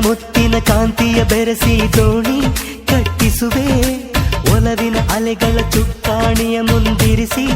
ಮುತ್ತಿನ ಕಾಂತಿಯ ಬೆರೆಸಿ ದೋಣಿ ಕಟ್ಟಿಸುವೆ ಒಲವಿನ ಅಲೆಗಳ ಚುಕ್ಕಾಣಿಯ ಮುಂದಿರಿಸಿ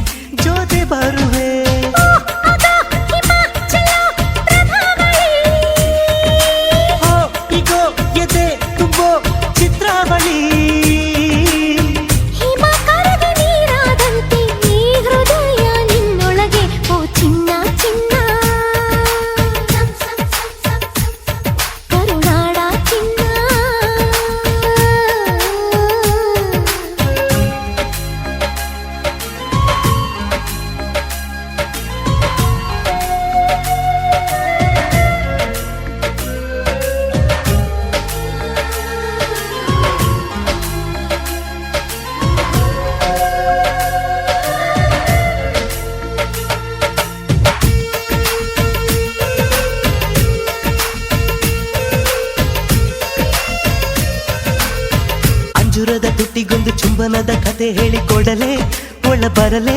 ಅಂಜುರದ ತುಟಿಗೊಂದು ಚುಂಬನದ ಕತೆ ಹೇಳಿಕೊಡಲೆ ಒಳ ಬರಲೇ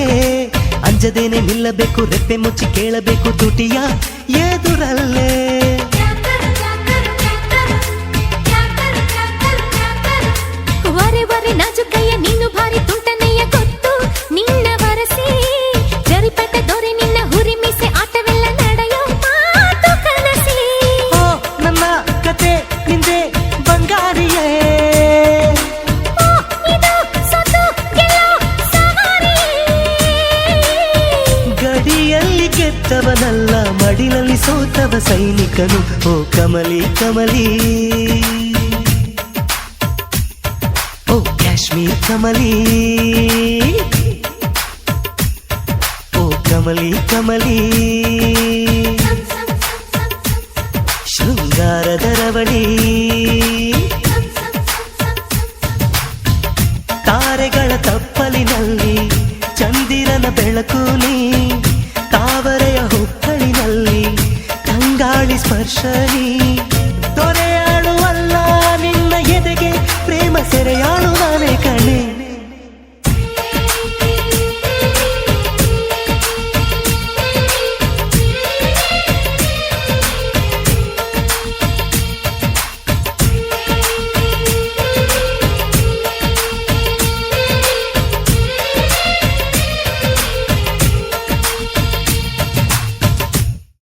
ಅಂಜದೇನೆ ನಿಲ್ಲಬೇಕು ರೆಪ್ಪೆ ಮುಚ್ಚಿ ಕೇಳಬೇಕು ತುಟಿಯ ಎದುರಲ್ಲೇ. ಗೆದ್ದವನಲ್ಲ ಮಡಿಲಲ್ಲಿ ಸೋತವ ಸೈನಿಕನು ಓ ಕಮಲಿ ಕಮಲಿ ಓ ಕಾಶ್ಮೀರ್ ಕಮಲಿ ಓ ಕಮಲಿ ಕಮಲಿ ಶೃಂಗಾರದ ರವಳಿ ತಾರೆಗಳ ತಪ್ಪಲಿನಲ್ಲಿ ಚಂದಿರನ ಬೆಳಕು